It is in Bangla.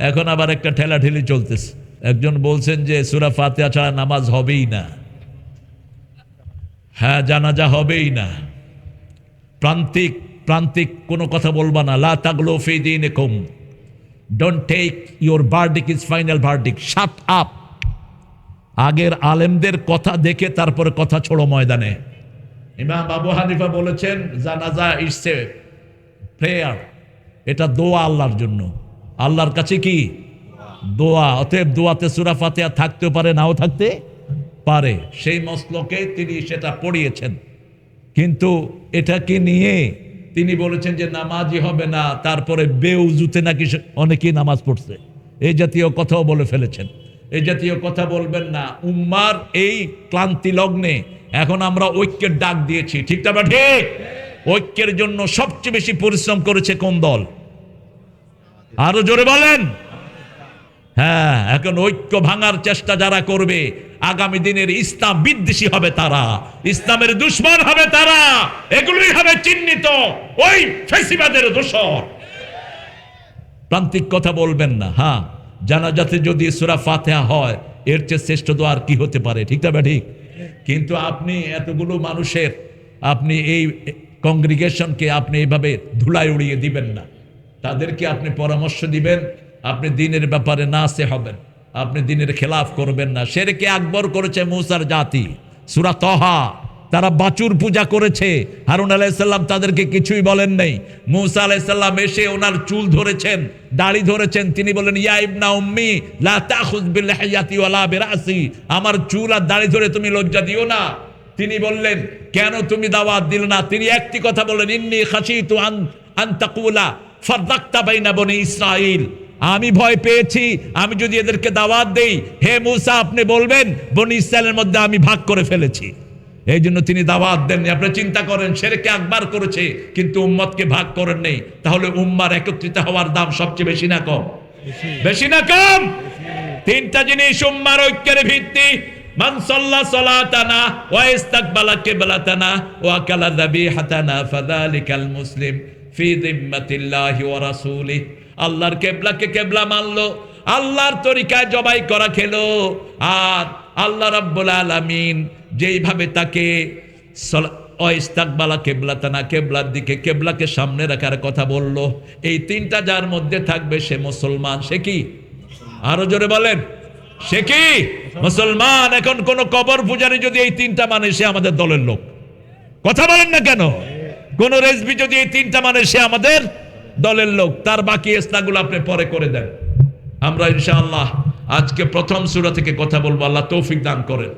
এখন আবার একটা ঠেলাঠেলি চলতেছে। একজন বলছেন যে, সুরা ফাতেহা ছাড়া নামাজ হবেই না। হ্যাঁ জানাজা হবেই না। প্রান্তিক প্রান্তিক কোনো কথা বলবা না। লা তাগলো ফিদিন কম don't take your verdict is final verdict shut up আগের আলেমদের কথা দেখে তারপরে কথা ছোড়ো ময়দানে। ইমাম আবু হানিফা বলেছেন, জানাজা ইটস এ প্রেয়ার এটা দোয়া আল্লাহর জন্য। আল্লাহর কাছে কি? দোয়া। অতএব দোয়াতে সুরা ফাতিহা থাকতেও পারে, নাও থাকতে পারে। সেই মসলকে তিনি সেটা পড়িয়েছেন। কিন্তু এটাকে নিয়ে তিনি বলেছেন যে নামাজই হবে না, তারপরে বেউজুতে নাকি অনেকেই নামাজ পড়ছে। এই জাতীয় কথাও বলে ফেলেছেন। এই জাতীয় কথা বলবেন না। উম্মার এই ক্লান্তি লগ্নে এখন আমরা ঐক্যের ডাক দিয়েছি। ঠিকটা বা ঠিক? ঐক্যের জন্য সবচেয়ে বেশি পরিশ্রম করেছে কোন দল? আরও জোরে বলেন। হ্যাঁ এখন ঐক্য ভাঙার চেষ্টা যারা করবে, আগামী দিনের ইসলাম বিদ্বেষী হবে তারা। ইসলামের দুশ্মন হবে তারা। এগুলোই হবে চিহ্নিত। ওই ফেসিবাদের দোষর। প্রান্তিক কথা বলবেন না। হ্যাঁ জানাজাতে যদি সুরা ফাতেহা হয়, এর চেয়ে শ্রেষ্ঠ আর কি হতে পারে? ঠিক না ঠিক? কিন্তু আপনি এতগুলো মানুষের, আপনি এই কংগ্রিগেশনকে আপনি এইভাবে ধুলায় উড়িয়ে দিবেন না। তাদেরকে আপনি পরামর্শ দিবেন, আপনি দিনের ব্যাপারে না সে হবেন, আপনি দিনের খেলাফ করবেন না। সেরেকে আকবর করেছে মৌসার জাতি, সুরা তহা। তারা বাচুর পূজা করেছে। হারুন আলাইসাল্লাম তাদেরকে কিছুই বলেন নাই। মৌসা আলাইসাল্লাম এসে ওনার চুল ধরেছেন, দাড়ি ধরেছেন। তিনি বলেন, ইয়া ইবনা উম্মি, লা তাখুজ বিল হায়াতি ওয়ালা বিরাসি। আমার চুল আর দাড়ি ধরে তুমি লজ্জা দিও না। তিনি বললেন, কেন তুমি দাওয়াত দিল না? তিনি একটি কথা বললেন ইন্নি খাসিতু তু আন তাকুলা বাইনা বনি ইসরাইল আমি ভয় পেয়েছি আমি যদি এদেরকে দাওয়াত দেই হে মুসা আপনি বলবেন বনি ইসরায়েলের মধ্যে আমি ভাগ করে ফেলেছি। এই জন্য তিনি দাওয়াত দেননি। আপনি চিন্তা করেন সেরেকে একবার করেছে কিন্তু উম্মতকে ভাগ করেন নেই। তাহলে উম্মার একত্রিত হওয়ার দাম সবচেয়ে বেশি না কম? বেশি না কম? তিনটা জিনিস উম্মার ঐক্যের ভিত্তি। মান সাল্লা সালাতানা ওয়া ইস্তাকবালা কিবলাতানা ওয়া কালা যাবিহাতানা ফাযালিকাল মুসলিম ফি রাসূলিহি। আল্লাহর কেবলাকে কেবলা মানলো, আল্লাহর তরিকায় জবাই করা খেলো। আর আল্লাহ রাব্বুল আলামিন যেইভাবে তাকে অইস্তাকবালা কেবলাতানা, কেবলার দিকে, কেবলাকে সামনে রাখার কথা বলল, এই তিনটা যার মধ্যে থাকবে সে মুসলমান, সে কি? আরও জোরে বলেন, সে কি? মুসলমান, এখন কোন কবর পূজারি যদি এই তিনটা মানে সে আমাদের দলের লোক। কথা বলেন না কেন? কোন রেসবি যদি এই তিনটা মানে সে আমাদের দলের লোক, তার বাকি ইসলাগুলো আপনি পরে করে দেন। আমরা ইনশাআল্লাহ আজকে প্রথম সুরা থেকে কথা বলব, আল্লাহ তৌফিক দান করেন।